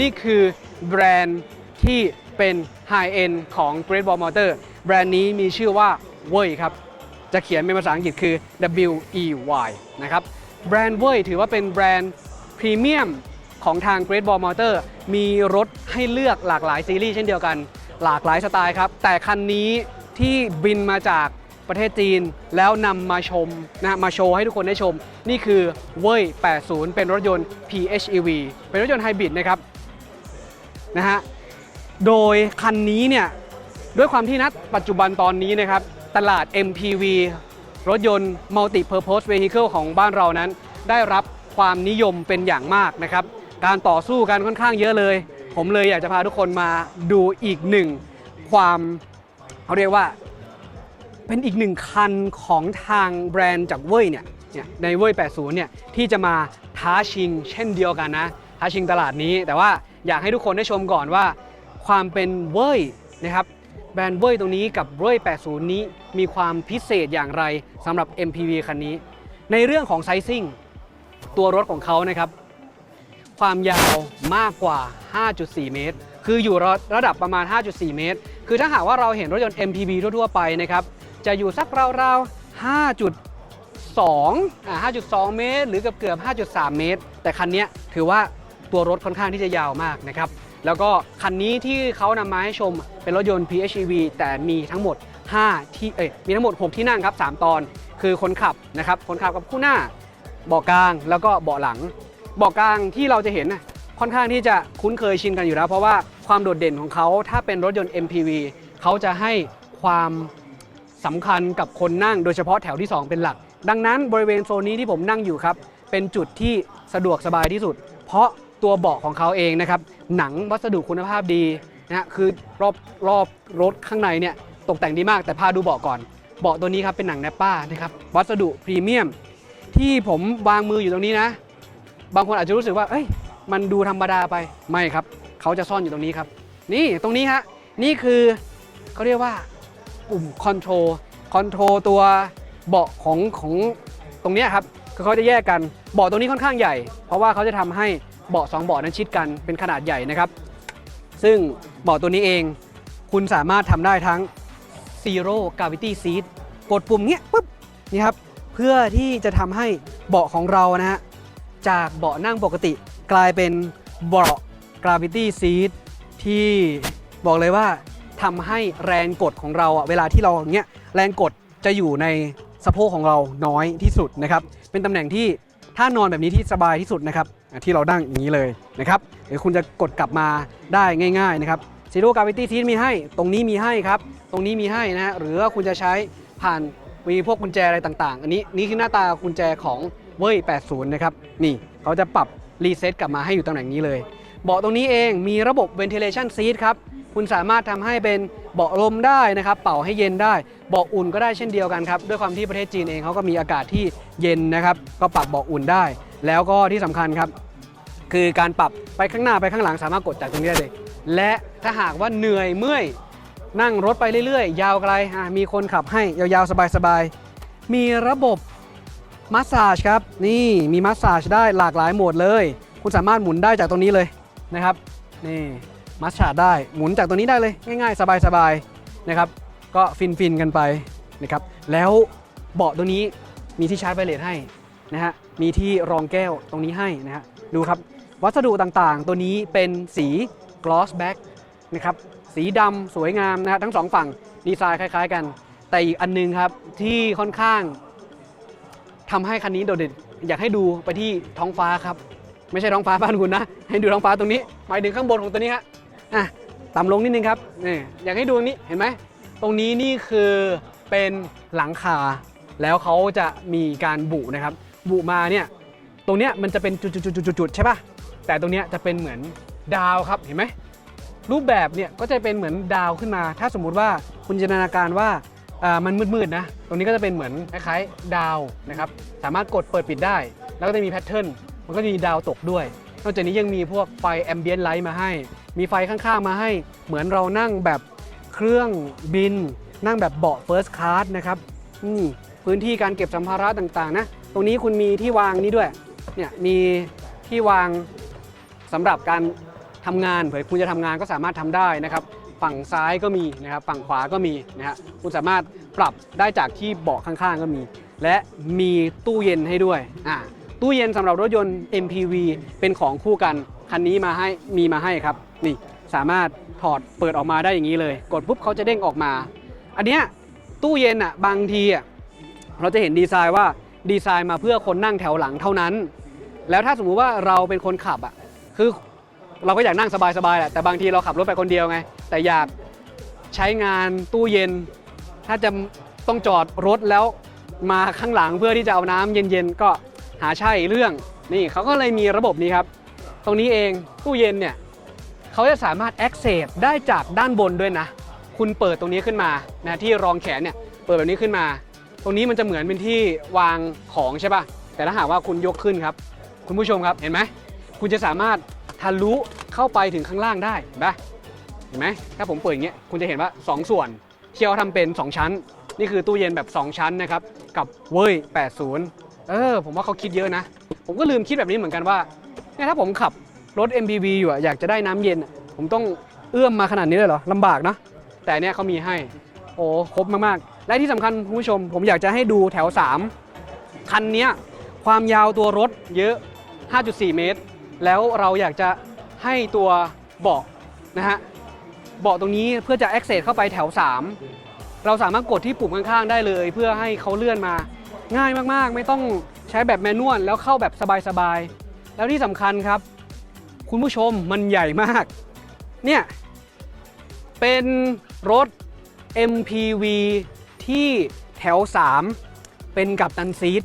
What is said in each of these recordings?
นี่คือแบรนด์ที่เป็น High End ของ Great Wall Motor แบรนด์นี้มีชื่อว่าเว่ยครับ จะเขียนเป็นภาษาอังกฤษคือ W E Y นะครับ แบรนด์เว่ยถือว่าเป็นแบรนด์พรีเมียมของทาง Great Wall Motor มีรถให้เลือกหลากหลายซีรีส์เช่นเดียวกัน หลากหลายสไตล์ครับ แต่คันนี้ที่บินมาจากประเทศจีนแล้วนำมาชมนะมาโชว์ให้ทุกคนได้ชม นี่คือเว่ย80 เป็นรถยนต์ PHEV เป็นรถยนต์ไฮบริดนะครับ นะฮะ โดยคันนี้เนี่ยด้วยความที่นัดปัจจุบันตอนนี้นะครับ ตลาด MPV รถยนต์ Multi Purpose Vehicle ของบ้านเรานั้น ได้รับความนิยมเป็นอย่างมากนะครับ การต่อสู้กันค่อนข้างเยอะเลย ผมเลยอยากจะพาทุกคนมาดูอีกหนึ่งความเขาเรียกว่าเป็นอีกหนึ่งคันของทางแบรนด์จากเว่ยเนี่ยเนี่ยในเว่ย80เนี่ยที่จะมาท้าชิงเช่นเดียวกันนะท้าชิงตลาดนี้แต่ว่า อยากให้ทุกคนได้ชมก่อนว่า ความเป็นเว่ยนะครับแบรนด์เว่ยตรงนี้กับเว่ย80 นี้มีความพิเศษอย่างไรสำหรับ MPV คันนี้ ในเรื่องของไซซิ่งตัวรถของเขานะครับความยาวมากกว่า 5.4 เมตร คืออยู่ระดับประมาณ 5.4 เมตร คือถ้าหากว่าเราเห็นรถยนต์ MPV ทั่วๆไปนะครับ จะอยู่สักราวๆ5.2อ่า5.2 เมตร หรือเกือบเกือบ 5.3 เมตร แต่คันนี้ถือว่า ตัวรถค่อนข้างที่จะยาวมากนะครับแล้วก็คันนี้ที่เขานำมาให้ชมเป็นรถยนต์ PHEV แต่มีทั้งหมด 5 ที่เอ้ยมีทั้งหมด 6 ที่นั่งครับ 3 ตอน คือคนขับนะครับคนขับกับคู่หน้าเบาะกลางแล้วก็เบาะหลังเบาะกลางที่เราจะเห็นค่อนข้างที่จะคุ้นเคยชินกันอยู่แล้ว เพราะว่าความโดดเด่นของเขาถ้าเป็นรถยนต์ MPV เขาจะให้ความสำคัญกับคนนั่งโดยเฉพาะแถวที่ 2 เป็นหลัก ดังนั้นบริเวณโซนนี้ที่ผมนั่งอยู่ครับ เป็นจุดที่สะดวกสบายที่สุด เพราะ ตัวเบาะของเขาเองนะครับ หนังวัสดุคุณภาพดีนะฮะคือรอบรอบรถข้างในเนี่ยตกแต่งดีมากแต่พาดูเบาะก่อน เบาะตัวนี้ครับเป็นหนังแนปป้านะครับวัสดุพรีเมียม ที่ผมวางมืออยู่ตรงนี้นะ บางคนอาจจะรู้สึกว่าเอ้ยมันดูธรรมดาไปไม่ครับ เขาจะซ่อนอยู่ตรงนี้ครับ นี่ตรงนี้ฮะนี่คือเขาเรียกว่าปุ่มคอนโทรลคอนโทรลตัวเบาะของของตรงนี้ครับคือเขาจะแยกกันเบาะตรงนี้ค่อนข้างใหญ่ เพราะว่าเขาจะทำให้ เบาะสองเบาะนั้นชิดกันเป็นขนาดใหญ่นะครับ ซึ่งเบาะตัวนี้เอง คุณสามารถทำได้ทั้ง Zero Gravity Seat กดปุ่มเนี้ยปุ๊บนี่ครับเพื่อที่จะทำให้เบาะของเรานะฮะจากเบาะนั่งปกติกลายเป็นเบาะ gravity seat ที่บอกเลยว่าทำให้แรงกดของเราอะเวลาที่เราเนี้ยแรงกดจะอยู่ในสะโพกของเราน้อยที่สุดนะครับ เป็นตำแหน่งที่ถ้านอนแบบนี้ที่สบายที่สุดนะครับ ที่เรานั่งอย่างนี้เลยนะครับหรือคุณจะกดกลับมาได้ง่าย ๆ นะครับ Zero Gravity Seat มีให้ ตรงนี้มีให้ครับ ตรงนี้มีให้นะหรือว่าคุณจะใช้ผ่านมีพวกกุญแจอะไรต่างๆ อันนี้นี่คือหน้าตากุญแจของเว่ย80 นะครับ นี่เขาจะปรับรีเซ็ตกลับมาให้อยู่ตำแหน่งนี้เลย เบาะตรงนี้เองมีระบบ ventilation seat ครับ คุณสามารถทำให้เป็นเบาะลมได้นะครับ เป่าให้เย็นได้ เบาะอุ่นก็ได้เช่นเดียวกันครับ ด้วยความที่ประเทศจีนเองเขาก็มีอากาศที่เย็นนะครับ ก็ปรับเบาะอุ่นได้ แล้วก็ที่สำคัญครับคือการปรับไปข้างหน้าไปข้างหลังสามารถกดจากตรงนี้ได้เลย และถ้าหากว่าเหนื่อยเมื่อยนั่งรถไปเรื่อยๆ ยาวไกลมีคนขับให้ยาวๆ สบายๆ มีระบบมัสซาจครับ นี่มีมัสซาจได้หลากหลายโหมดเลย คุณสามารถหมุนได้จากตรงนี้เลยนะครับนี่มัสซาจได้หมุนจากตรงนี้ได้เลยง่ายๆ สบายๆนะครับ ก็ฟินๆกันไปนะครับแล้วเบาะตรงนี้มีที่ชาร์จไวเลสให้ นะฮะมีที่รองแก้วตรงนี้ให้นะฮะดูครับวัสดุต่างๆ ตัวนี้เป็นสี gloss black นะครับสีดำสวยงามนะฮะทั้งสองฝั่งดีไซน์คล้าย ๆ กัน แต่อีกอันนึงครับที่ค่อนข้างทำให้คันนี้โดดเด่นอยากให้ดูไปที่ท้องฟ้าครับ ไม่ใช่ท้องฟ้าบ้านคุณนะ ให้ดูท้องฟ้าตรงนี้ หมายถึงข้างบนของตัวนี้ฮะอะต่ำลงนิดนึงครับนี่อยากให้ดูตรงนี้เห็นไหมตรงนี้นี่คือเป็นหลังคาแล้วเขาจะมีการบุนะครับ บุมาเนี่ยตรงเนี้ยมันจะเป็นจุดๆๆๆใช่ป่ะแต่ตรงเนี้ยจะเป็นเหมือนดาวครับเห็นไหมรูปแบบเนี่ยก็จะเป็นเหมือนดาวขึ้นมา ถ้าสมมุติว่าคุณจินตนาการว่ามันมืดๆนะตรงนี้ก็จะเป็นเหมือนคล้ายๆดาวนะครับสามารถกดเปิดปิดได้ แล้วก็จะมีแพทเทิร์นมันก็จะมีดาวตกด้วย นอกจากนี้ยังมีพวกไฟแอมเบียนไลท์มาให้ มีไฟข้างๆมาให้ เหมือนเรานั่งแบบเครื่องบิน นั่งแบบเบาะเฟิร์สคลาสนะครับนี่พื้นที่การเก็บสัมภาระต่างๆนะ รงนี้คุณมีที่วางนี้ด้วย เนี่ยมีที่วางสำหรับการททำงานเผื่อคุณจะทำงานก็สามารถทำได้นะครับ ฝั่งซ้ายก็มีนะครับ ฝั่งขวาก็มีนะฮะคุณสามารถปรับได้จากที่เบาะข้างๆก็มี และมีตู้เย็นให้ด้วยอ่าตู้เย็นสำหรับรถยนต์ MPV เป็นของคู่กันคันนี้มาให้มีมาให้ครับ นี่สามารถถอดเปิดออกมาได้อย่างนี้เลย กดปุ๊บเขาจะเด้งออกมา อันเนี้ยตู้เย็นอะบางทีอะเราจะเห็นดีไซน์ว่า ดีไซน์มาเพื่อคนนั่งแถวหลังเท่านั้น แล้วถ้าสมมุติว่าเราเป็นคนขับอะคือเราก็อยากนั่งสบายๆแหละแต่บางทีเราขับรถไปคนเดียวไง แต่อยากใช้งานตู้เย็น ถ้าจะต้องจอดรถแล้วมาข้างหลังเพื่อที่จะเอาน้ำเย็นๆก็หาใช่เรื่องนี่เขาก็เลยมีระบบนี้ครับ ตรงนี้เองตู้เย็นเนี่ยเขาจะสามารถ access ได้จากด้านบนด้วยนะ คุณเปิดตรงนี้ขึ้นมานะที่รองแขนเนี่ยเปิดแบบนี้ขึ้นมา รงนี้มันจะเหมือนเป็นที่วางของใช่ป่ะ แต่ถ้าหากว่าคุณยกขึ้นครับ คุณผู้ชมครับเห็นไหม คุณจะสามารถทะลุเข้าไปถึงข้างล่างได้เห็นปะเห็นไหมถ้าผมเปิดอย่างเงี้ยคุณจะเห็นว่า 2 ส่วนที่เขาทำเป็น 2 ชั้น นี่คือตู้เย็นแบบ 2 ชั้นนะครับ กับเว่ย80 เออ ผมว่าเขาคิดเยอะนะ ผมก็ลืมคิดแบบนี้เหมือนกันว่าเนี่ยถ้าผมขับรถ MPV อยู่อะอยากจะได้น้ำเย็น ผมต้องเอื้อมมาขนาดนี้เลยเหรอลำบากนะ แต่เนี่ยเขามีให้ โอ้ครบมากๆ และที่สำคัญคุณผู้ชม ผมอยากจะให้ดูแถว 3 คันนี้ความยาวตัวรถเยอะ 5.4 เมตร แล้วเราอยากจะให้ตัวเบาะนะฮะเบาะตรงนี้เพื่อจะ access เข้าไปแถว 3 เราสามารถกดที่ปุ่มข้างๆ ได้เลย เพื่อให้เขาเลื่อนมา ง่ายมากๆ ไม่ต้องใช้แบบแมนนวลแล้วเข้าแบบสบายๆ แล้วที่สำคัญครับ คุณผู้ชมมันใหญ่มาก เนี่ย เป็นรถ MPV ที่แถว 3 เป็นกับตันซีท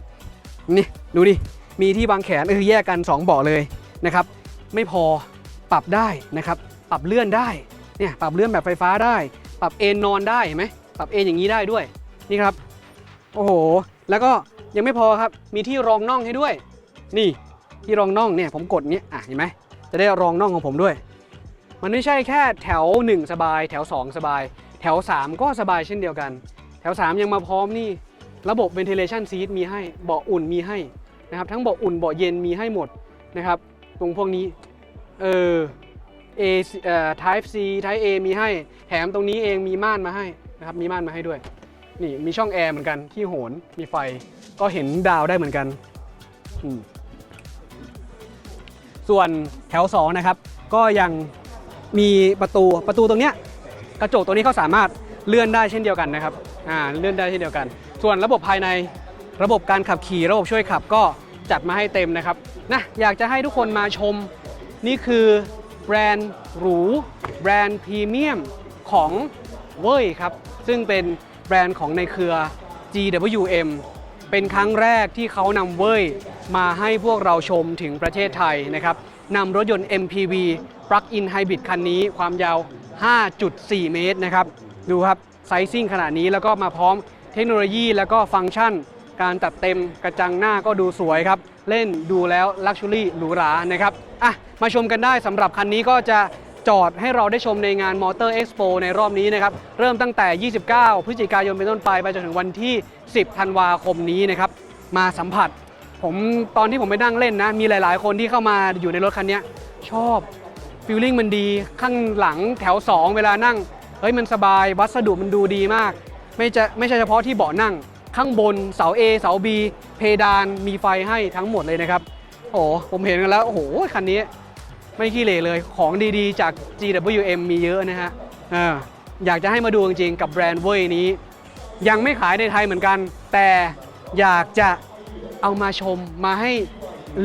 นี่ดูดิ มีที่บางแขนเออแยกกัน 2 เบาะเลยนะครับ ไม่พอปรับได้นะครับ ปรับเลื่อนได้เนี่ยปรับเลื่อนแบบไฟฟ้าได้ ปรับเอนนอนได้เห็นไหมปรับเอนอย่างนี้ได้ด้วยนี่ครับ โอ้โห แล้วก็ยังไม่พอครับมีที่รองน่องให้ด้วย นี่ที่รองน่องเนี่ยผมกดเนี้ยอะเห็นไหมจะได้รองน่องของผมด้วย มันไม่ใช่แค่แถว 1 สบาย แถว 2 สบาย แถว 3 ก็สบายเช่นเดียวกัน แถว 3 ยังมาพร้อมนี่ ระบบ ventilation seat มีให้เบาะอุ่นมีให้นะครับ ทั้งเบาะอุ่นเบาะเย็นมีให้หมดนะครับ ตรงพวกนี้เออ A เอ่อ type C type A มีให้แถมตรงนี้เองมีม่านมาให้นะครับมีม่านมาให้ด้วย นี่มีช่องแอร์เหมือนกันที่โหนมีไฟก็เห็นดาวได้เหมือนกัน ส่วนแถว 2 นะครับ ก็ยังมีประตูประตูตรงเนี้ย กระจกตัวนี้เขาสามารถเลื่อนได้เช่นเดียวกันนะครับอ่าเลื่อนได้เช่นเดียวกัน ส่วนระบบภายในระบบการขับขี่ระบบช่วยขับก็จัดมาให้เต็มนะครับนะอยากจะให้ทุกคนมาชม นี่คือแบรนด์หรู แบรนด์พรีเมียมของเว่ยครับ ซึ่งเป็นแบรนด์ของในเครือ GWM เป็นครั้งแรกที่เขานำเว่ยมาให้พวกเราชมถึงประเทศไทยนะครับนำรถยนต์ MPV Plug-in Hybrid คันนี้ความยาว 5.4 เมตรนะครับ ดูครับไซซิ่งขนาดนี้แล้วก็มาพร้อมเทคโนโลยีแล้วก็ฟังก์ชัน การตัดเต็มกระจังหน้าก็ดูสวยครับ เล่นดูแล้วลักชัวรี่หรูหรานะครับอะมาชมกันได้สำหรับคันนี้ก็จะจอดให้เราได้ชมในงาน Motor Expo ในรอบนี้นะครับ เริ่มตั้งแต่ 29 พฤศจิกายนเป็นต้นไป ไปจนถึงวันที่ 10 ธันวาคมนี้นะครับ มาสัมผัส ผมตอนที่ผมไปนั่งเล่นนะ มีหลาย ๆ คนที่เข้ามาอยู่ในรถคันนี้ชอบ ฟีลลิ่งมันดีข้างหลังแถว 2 เวลานั่งเฮ้ยมันสบายวัสดุมันดูดีมาก ไม่จะไม่ใช่เฉพาะที่เบาะนั่ง ข้างบนเสา A เสา B เพดานมีไฟให้ทั้งหมดเลยนะครับ โอ้โหผมเห็นกันแล้วโอ้โหคันนี้ ไม่ขี้เหร่เลยของดีๆ จาก GWM มีเยอะนะฮะอออยากจะให้มาดูจริงๆกับแบรนด์เว่ยนี้ ยังไม่ขายในไทยเหมือนกัน แต่อยากจะเอามาชมมาให้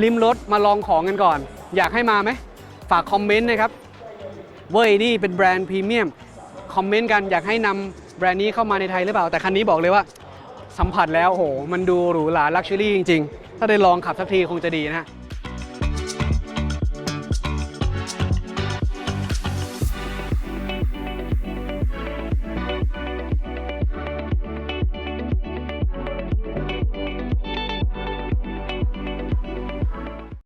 ลิมรถมาลองของกันก่อน อยากให้มาไหม ฝากคอมเมนต์นะครับเว่ยนี่เป็นแบรนด์พรีเมียมคอมเมนต์กันอยากให้นำแบรนด์นี้เข้ามาในไทยหรือเปล่า แต่คันนี้บอกเลยว่า สัมผัสแล้วโหมันดูหรูหราลักชัวรี่จริง ๆ ถ้าได้ลองขับสักทีคงจะดีนะฮะ